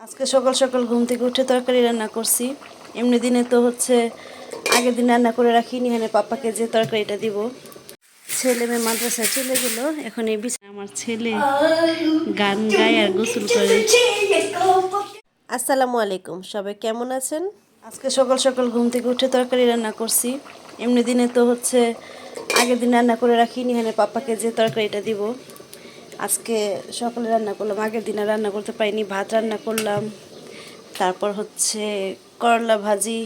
আজকে সকাল সকাল ঘুম থেকে উঠে তরকারি রান্না করছি। এমনি দিনে তো হচ্ছে আগের দিন রান্না করে রাখিনি এখানে পাপাকে যে তরকারিটা দিব। ছেলে মেয়ে মাদ্রাসায় চলে গেল এখন এই বিছানা আমার ছেলে গান গায় আর গোসল করে। আসসালামু আলাইকুম সবাই কেমন আছেন? আজকে সকাল সকাল ঘুম থেকে উঠে তরকারি রান্না করছি। এমনি দিনে তো হচ্ছে আগের দিন রান্না করে রাখিনি এখানে পাপাকে যে তরকারিটা দিব। আজকে সকালে রান্না করলাম, আগের দিনে রান্না করতে পারিনি, ভাত রান্না করলাম। তারপর হচ্ছে করলা ভাজি,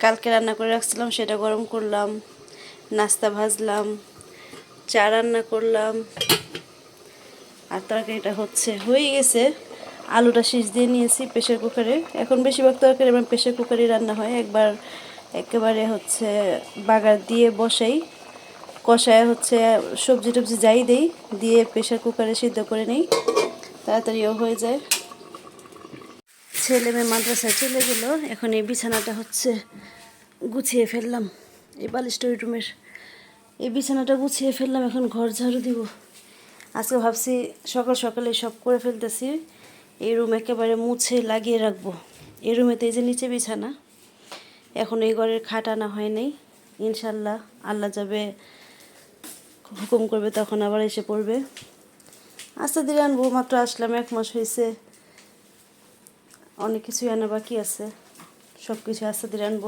কালকে রান্না করে রাখছিলাম, সেটা গরম করলাম, নাস্তা ভাজলাম, চা রান্না করলাম। আর তরকারিটা হচ্ছে, হয়ে গেছে। আলুটা সিজ দিয়ে নিয়েছি প্রেশার কুকারে। এখন বেশিরভাগ তরকারি আমার প্রেশার কুকারে রান্না হয়। একবার একেবারে হচ্ছে বাগার দিয়ে বসাই। কষায় হচ্ছে সবজি টবজি যাই দেই, দিয়ে প্রেশার কুকারে সিদ্ধ করে নেই। তাড়াতাড়িও হয়ে যায়। ছেলে মেয়ে মাদ্রাসায় চলে গেল। এখন এই বিছানাটা হচ্ছে গুছিয়ে ফেললাম, এই বালিস্টরি রুমের। এই বিছানাটা গুছিয়ে ফেললাম, এখন ঘর ঝাড়ু দিব। আজকে ভাবছি সকাল সকালে সব করে ফেলতেছি। এই রুম একেবারে মুছে লাগিয়ে রাখব। এই রুমেতে এই যে নিচে বিছানা। এখন এই ঘরের খাট আনা হয় নাই। ইনশাল্লাহ আল্লাহ যাবে হুকুম করবে তখন আবার এসে পড়বে। আস্তে ধীরে আনব, মাত্র আসলাম, এক মাস হয়েছে অনেক কিছুই আনা বাকি আছে। সব কিছু আস্তে ধীরে আনব।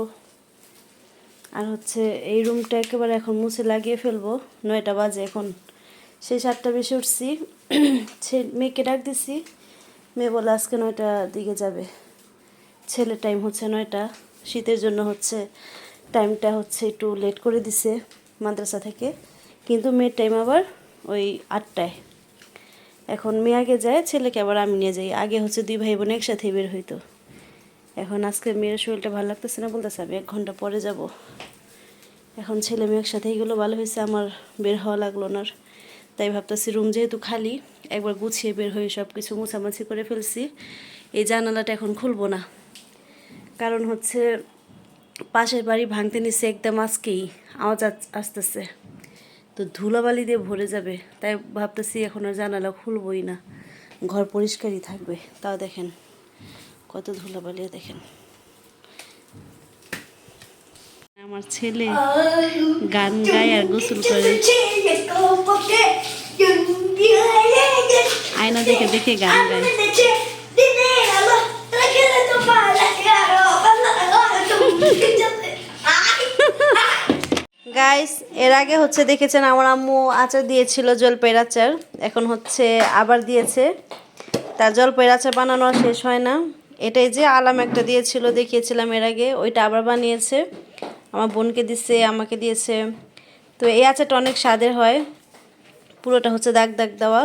আর হচ্ছে এই রুমটা একেবারে এখন মুছে লাগিয়ে ফেলব। নয়টা বাজে এখন। সেই সাতটা বেশি উঠছি। সে মেয়েকে ডাক দিছি। মেয়ে বলে আজকে নয়টা দিকে যাবে। ছেলের টাইম হচ্ছে নয়টা। শীতের জন্য হচ্ছে টাইমটা হচ্ছে একটু লেট করে দিছে মাদ্রাসা থেকে। কিন্তু মেয়ের টাইম আবার ওই আটটায়। এখন মেয়ে আগে যায়, ছেলেকে আবার আমি নিয়ে যাই। আগে হচ্ছে দুই ভাই বোন একসাথেই বের হইতো। এখন আজকে মেয়ের শরীরটা ভালো লাগতেছে না বলতেছে, আমি এক ঘণ্টা পরে যাব। এখন ছেলে মেয়ে একসাথে এগুলো ভালো হয়েছে, আমার বের হওয়া লাগল না। তাই ভাবতেছি রুম যেহেতু খালি, একবার গুছিয়ে বের হয়ে সব কিছু মুছামাছি করে ফেলছি। এই জানালাটা এখন খুলবো না। কারণ হচ্ছে পাশের বাড়ি ভাঙতে নিচ্ছে একদম আজকেই, আওয়াজ আস- আসতেছে। তো ধুলাবালি দিয়ে ভরে যাবে। তাই ভাবতেছি এখন আর জানালা খুলবই না। ঘর পরিষ্কারই থাকবে। তাও দেখেন কত ধুলাবালি দেখেন। আমার ছেলে গান গায় আর গোসল করে। আয়না দেখে দেখে গান গায়। গাইস এর আগে হচ্ছে দেখেছেন আমার আম্মু আচার দিয়েছিল জলপাইয়ের আচার, এখন হচ্ছে আবার দিয়েছে। তার জলপাইয়ের আচার বানানো শেষ হয় না। এটাই যে আলাম একটা দিয়েছিল, দেখিয়েছিলাম এর আগে, ওইটা আবার বানিয়েছে। আমার বোনকে দিচ্ছে আমাকে দিয়েছে। তো এই আচারটা অনেক স্বাদের হয়। পুরোটা হচ্ছে দাগ দাগ দেওয়া।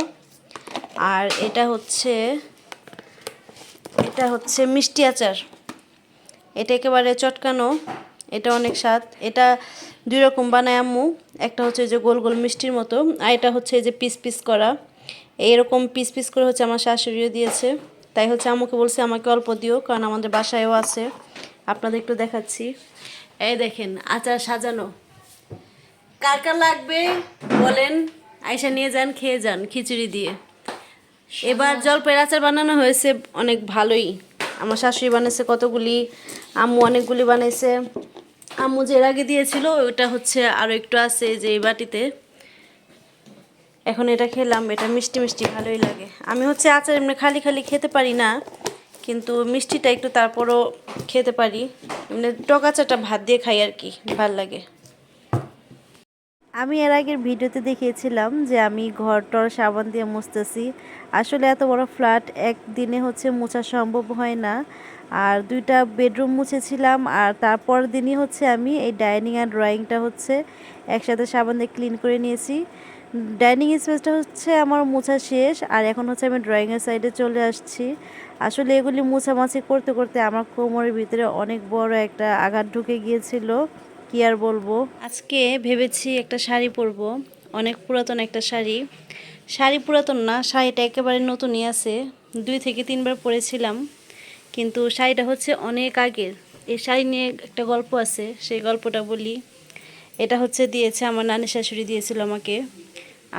আর এটা হচ্ছে এটা হচ্ছে মিষ্টি আচার। এটা একেবারে চটকানো। এটা অনেক স্বাদ। এটা দুই রকম বানায় আম্মু। একটা হচ্ছে যে গোল গোল মিষ্টির মতো, আর এটা হচ্ছে যে পিস পিস করা। এইরকম পিস পিস করে হচ্ছে আমার শাশুড়িও দিয়েছে। তাই হচ্ছে আম্মুকে বলছে, আমাকে অল্প দিও, কারণ আমাদের বাসায়ও আছে। আপনাদের একটু দেখাচ্ছি। এই দেখেন, আচার সাজানো। কার কার লাগবে বলেন। আয়সা নিয়ে যান, খেয়ে যান খিচুড়ি দিয়ে। এবার জলপাইয়ের আচার বানানো হয়েছে অনেক ভালোই। আমার শাশুড়ি বানিয়েছে কতগুলি, আম্মু অনেকগুলি বানাইছে আম্মু যে এর আগে দিয়েছিল, ওটা হচ্ছে আরও একটু আছে যে এই বাটিতে। এখন এটা খেলাম, এটা মিষ্টি মিষ্টি ভালোই লাগে। আমি হচ্ছে আচার এমনি খালি খালি খেতে পারি না, কিন্তু মিষ্টিটা একটু তারপরও খেতে পারি। এমনি টক আচারটা ভাত দিয়ে খাই আর কি, ভালো লাগে। আমি এর আগের ভিডিওতে দেখিয়েছিলাম যে আমি ঘর টর সাবান দিয়ে মুছতেছি। আসলে এত বড় ফ্ল্যাট, একদিনে হচ্ছে মোছা সম্ভব হয় না। আর দুইটা বেডরুম মুছেছিলাম আর তারপর দিনই হচ্ছে আমি এই ডাইনিং আর ড্রয়িংটা হচ্ছে একসাথে সাবান দিয়ে ক্লিন করে নিয়েছি। ডাইনিং স্পেসটা হচ্ছে আমার মোছা শেষ আর এখন হচ্ছে আমি ড্রয়িংয়ের সাইডে চলে আসছি। আসলে এগুলি মোছামাছি করতে করতে আমার কোমরের ভিতরে অনেক বড় একটা আঘাত ঢুকে গিয়েছিল। কি আর বলব? আজকে ভেবেছি একটা শাড়ি পরবো, অনেক পুরাতন একটা শাড়ি। শাড়ি পুরাতন না, শাড়িটা একেবারে নতুনই আছে। দুই থেকে তিনবার পরেছিলাম, কিন্তু শাড়িটা হচ্ছে অনেক আগের। এই শাড়ি নিয়ে একটা গল্প আছে, সেই গল্পটা বলি। এটা হচ্ছে দিয়েছে, আমার নানি শাশুড়ি দিয়েছিল আমাকে।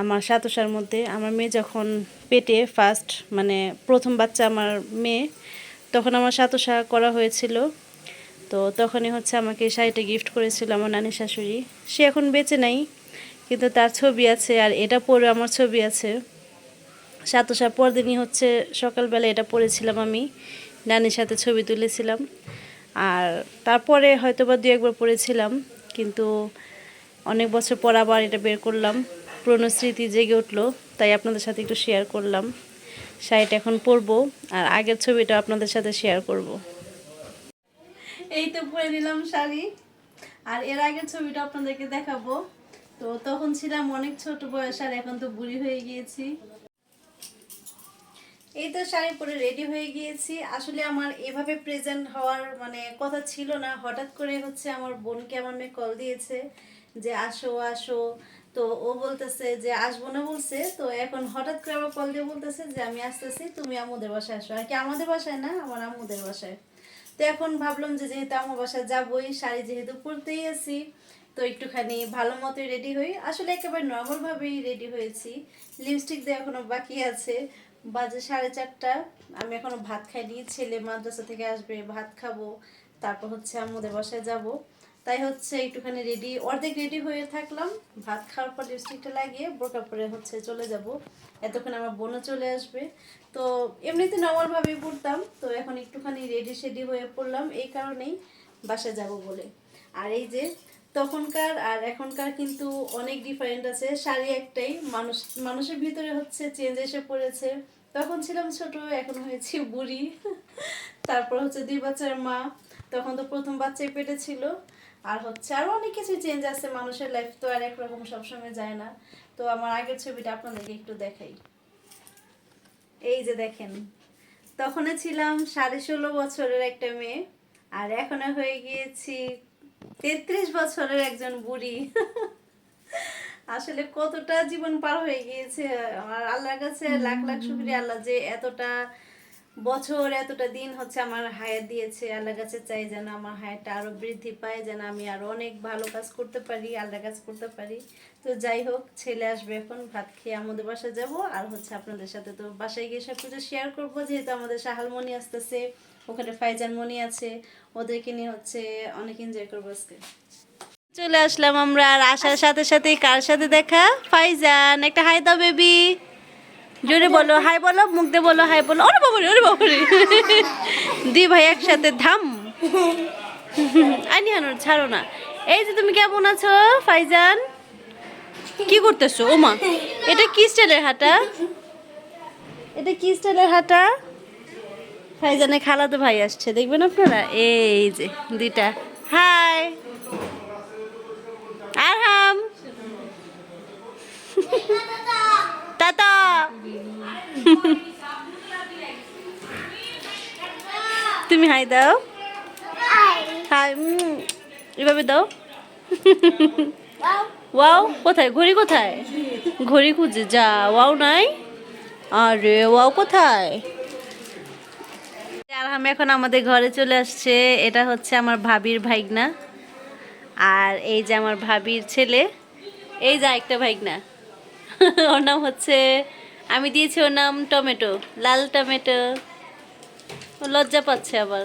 আমার সাতসার মধ্যে, আমার মেয়ে যখন পেটে ফার্স্ট মানে প্রথম বাচ্চা আমার মেয়ে, তখন আমার সাতশা করা হয়েছিল। তো তখনই হচ্ছে আমাকে শাড়িটা গিফট করেছিল আমার নানি শাশুড়ি। সে এখন বেঁচে নাই, কিন্তু তার ছবি আছে আর এটা পরে আমার ছবি আছে। সাতশা পরদিনই হচ্ছে সকালবেলা এটা পরেছিলাম আমি, নানির সাথে ছবি তুলেছিলাম। আর তারপরে হয়তো বা দু একবার পরেছিলাম, কিন্তু অনেক বছর পর আবার এটা বের করলাম। পুরনো স্মৃতি জেগে উঠল, তাই আপনাদের সাথে একটু শেয়ার করলাম। শাড়িটা এখন পরবো আর আগের ছবিটা আপনাদের সাথে শেয়ার করব। এই তো পরে নিলাম শাড়ি। আর এর আগের ছবিটা আপনাদেরকে দেখাবো। তো তখন ছিলাম অনেক ছোট বয়স আর এখন তো বুড়ি হয়ে গিয়েছি। এই তো শাড়ি পরে রেডি হয়ে গিয়েছি। আসলে আমার এভাবে প্রেজেন্ট হওয়ার মানে কথা ছিল না। হঠাৎ করে হচ্ছে আমার বোনকে আমার মেয়ে কল দিয়েছে যে, আসো আসো। তো ও বলতেছে যে, আসব না, বলছে। তো এখন হঠাৎ করে আবার কল দিয়ে বলতেছে যে, আমি আসতেছি, তুমি আমাদের বাসায় আসো। আর কি আমাদের বাসায় না, আমার আম্মুদের বাসায়। তো এখন ভাবলাম যে যেহেতু আমার বাসায় যাবোই, শাড়ি যেহেতু পরতেই আছি, তো একটুখানি ভালো মতোই রেডি হই। আসলে একেবারে নর্মালভাবেই রেডি হয়েছি। লিপস্টিক দিয়ে এখনও বাকি আছে। বাজে সাড়ে চারটা। আমি এখনও ভাত খাইনি। ছেলে মাদ্রাসা থেকে আসবে, ভাত খাব। তারপর হচ্ছে আমাদের বাসায় যাব। তাই হচ্ছে একটুখানি রেডি অর্ধেক রেডি হয়ে থাকলাম। ভাত খাওয়ার পর লিপস্টিকটা লাগিয়ে বোরকা পরে হচ্ছে চলে যাব। এতক্ষণ আমার বোনও চলে আসবে। তো এমনিতে নর্মালভাবেই পড়তাম তো এখন একটুখানি রেডি সেডি হয়ে পড়লাম। এই কারণেই বাসায় যাব বলে। আর এই যে তখনকার আর এখনকার কিন্তু অনেক ডিফারেন্ট আছে। শাড়ি একটাই, মানুষ, মানুষের ভিতরে হচ্ছে চেঞ্জ এসে পড়েছে। তখন ছিলাম ছোট, এখন হয়েছি বুড়ি। তারপর হচ্ছে দুই বাচ্চার মা। তখন তো প্রথম বাচ্চাই পেটে ছিল। আর হচ্ছে আরও অনেক কিছু চেঞ্জ আছে মানুষের লাইফ তো আর একরকম সবসময় যায় না। তো আমার আগের ছবিটা আপনাদেরকে একটু দেখাই। এই যে দেখেন তখন ছিলাম সাড়ে ষোলো বছরের একটা মেয়ে, আর এখন হয়ে গিয়েছি তেত্রিশ বছরের একজন বুড়ি। আসলে কতটা জীবন পার হয়ে গিয়েছে, আমার আল্লাহর কাছে লাখ লাখ শুক্রিয়া আল্লাহ যে এতটা বছর এতটা দিন হচ্ছে আমার হায়াত দিয়েছে আল্লাহ কাছে চাই যেন আমার হায়াতটা আরও বৃদ্ধি পায়, যেন আমি আরও অনেক ভালো কাজ করতে পারি আল্লাহ কাজ করতে পারি। তো যাই হোক, ছেলে আসবে এখন, ভাত খেয়ে আমাদের বাসায় যাব, আর হচ্ছে আপনাদের সাথে তো বাসায় গিয়ে সব কিছু শেয়ার করব, যেহেতু আমাদের সাহালমণি আসতেছে, ওখানে ফাইজান মনি আছে, ওদেরকে নিয়ে হচ্ছে অনেক এনজয় করব আজকে। চলে আসলাম আমরা আর আসার সাথে সাথেই কার সাথে দেখা? ফাইজান, একটা হাই দাও বেবি জোরে বলো, হাই বলো, মুখ দিয়ে বলো, হাই বলো। ওরে বাবারে ওরে বাবারে। দি ভাই একসাথে, ধাম। আইনি হানুর ছাড়ো না। এই যে তুমি কেমন আছো, ফাইজান? কি করতেছো, ওমা? এটা কি স্টাইলের হাঁটা এটা কি স্টাইলের হাঁটা ফাইজানে খালাতো ভাই আসছে, দেখবেন আপনারা? এই যে, দুইটা। হাই। তুমি হাই দাও। হাই। এভাবে দাও। ওয়াও। কোথায়? ঘড়ি কোথায়? ঘড়ি খুঁজে যা ওয়াও নাই? আরে ওয়াও কোথায়? আরহাম এখন আমাদের ঘরে চলে আসছে। এটা হচ্ছে আমার ভাবির ভাইগনা। আর এই যে আমার ভাবির ছেলে এই যা একটা ভাইগনা। ওর নাম হচ্ছে আমি দিয়েছি ওর নাম টমেটো লাল টমেটো। লজ্জা পাচ্ছে আবার।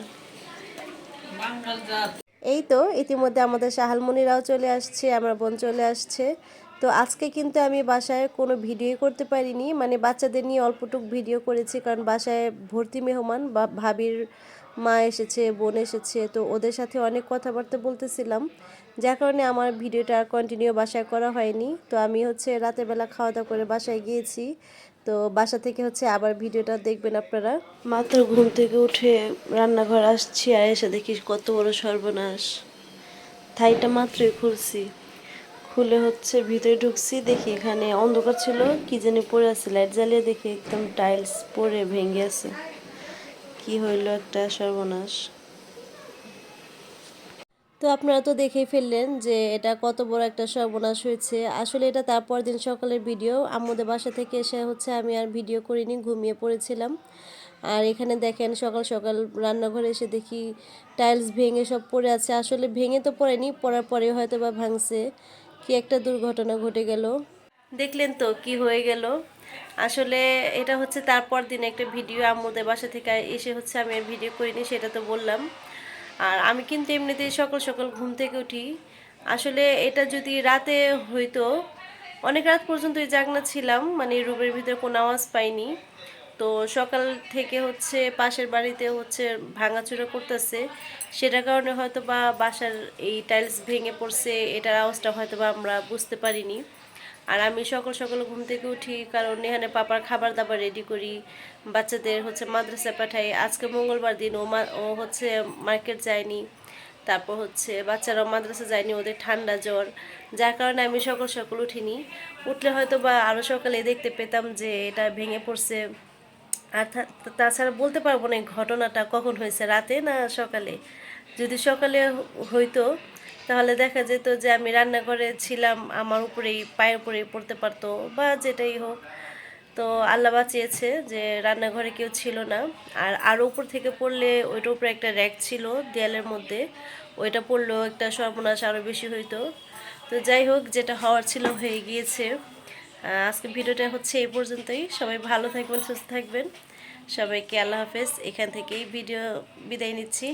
এই তো ইতিমধ্যে আমাদের সাহালমণিরাও চলে আসছে, আমার বোন চলে আসছে। তো আজকে কিন্তু আমি বাসায় কোনো ভিডিও করতে পারিনি মানে বাচ্চাদের নিয়ে অল্পটুক ভিডিও করেছি, কারণ বাসায় ভর্তি মেহমান বা ভাবির মা এসেছে, বোন এসেছে, তো ওদের সাথে অনেক কথাবার্তা বলতেছিলাম। যার কারণে আমার ভিডিওটা আর কন্টিনিউ বাসায় করা হয়নি। তো আমি হচ্ছে রাতের বেলা খাওয়া দাওয়া করে বাসায় গিয়েছি। তো বাসা থেকে হচ্ছে আবার ভিডিওটা দেখবেন আপনারা। মাত্র ঘুম থেকে উঠে রান্নাঘর আসছি আর এসে দেখি কত বড় সর্বনাশ। থাইটা মাত্রই খুলছি। খুলে হচ্ছে ভিতরে ঢুকছি, দেখি এখানে অন্ধকার ছিল, কি জানি পড়ে আছে, লাইট জ্বালিয়ে দেখি একদম টাইলস পরে ভেঙে আছে। কি হইল একটা সর্বনাশ। তো আপনারা তো দেখেই ফেললেন যে এটা কত বড় একটা সর্বনাশ হয়েছে। আসলে এটা তারপর দিন সকালের ভিডিও আম্মুদের বাসা থেকে এসে হচ্ছে আমি আর ভিডিও করিনি, ঘুমিয়ে পড়েছিলাম। আর এখানে দেখেন সকাল সকাল রান্নাঘরে এসে দেখি টাইলস ভেঙে সব পড়ে আছে। আসলে ভেঙে তো পড়েনি, পড়ার পরে হয়তো বা ভাঙছে। কি একটা দুর্ঘটনা ঘটে গেল। দেখলেন তো কি হয়ে গেল। আসলে এটা হচ্ছে তারপর দিন একটা ভিডিও আম্মুদের বাসা থেকে এসে হচ্ছে আমি আর ভিডিও করিনি, সেটা তো বললাম। আর আমি কিন্তু এমনিতেই সকাল সকাল ঘুম থেকে উঠি। আসলে এটা যদি রাতে হইতো, অনেক রাত পর্যন্ত জাগনা ছিলাম মানে রুমের ভিতরে কোনো আওয়াজ পাইনি। তো সকাল থেকে হচ্ছে পাশের বাড়িতে হচ্ছে ভাঙাচুরা করতেছে, সেটার কারণে হয়তো বা বাসার এই টাইলস ভেঙে পড়ছে, এটার আওয়াজটা হয়তো বা আমরা বুঝতে পারিনি। আর আমি সকাল সকাল ঘুম থেকে উঠি, কারণ এখানে পাপার খাবার দাবার রেডি করি, বাচ্চাদের হচ্ছে মাদ্রাসা পাঠাই। আজকে মঙ্গলবার দিন, ও ও হচ্ছে মার্কেট যায়নি, তারপর হচ্ছে বাচ্চারাও মাদ্রাসা যায়নি, ওদের ঠান্ডা জ্বর। যার কারণে আমি সকাল সকাল উঠিনি। উঠলে হয়তো বা আরও সকালে দেখতে পেতাম যে এটা ভেঙে পড়ছে। আর তাছাড়া বলতে পারব না ঘটনাটা কখন হয়েছে, রাতে না সকালে? যদি সকালে হইতো তাহলে দেখা যেত যে আমি রান্নাঘরে ছিলাম, আমার উপরেই, পায়ের উপরেই পড়তে পারতো বা যেটাই হোক। তো আল্লাহ বাঁচিয়েছে যে রান্নাঘরে কেউ ছিল না। আর আরও উপর থেকে পড়লে ওইটার উপরে একটা র্যাক ছিল দেয়ালের মধ্যে, ওইটা পড়লেও একটা সর্বনাশ আরও বেশি হইতো। তো যাই হোক, যেটা হওয়ার ছিল হয়ে গিয়েছে। আজকে ভিডিওটা হচ্ছে এই পর্যন্তই। সবাই ভালো থাকবেন, সুস্থ থাকবেন। সবাইকে আল্লাহ হাফেজ। এখান থেকেই ভিডিও বিদায় নিচ্ছি।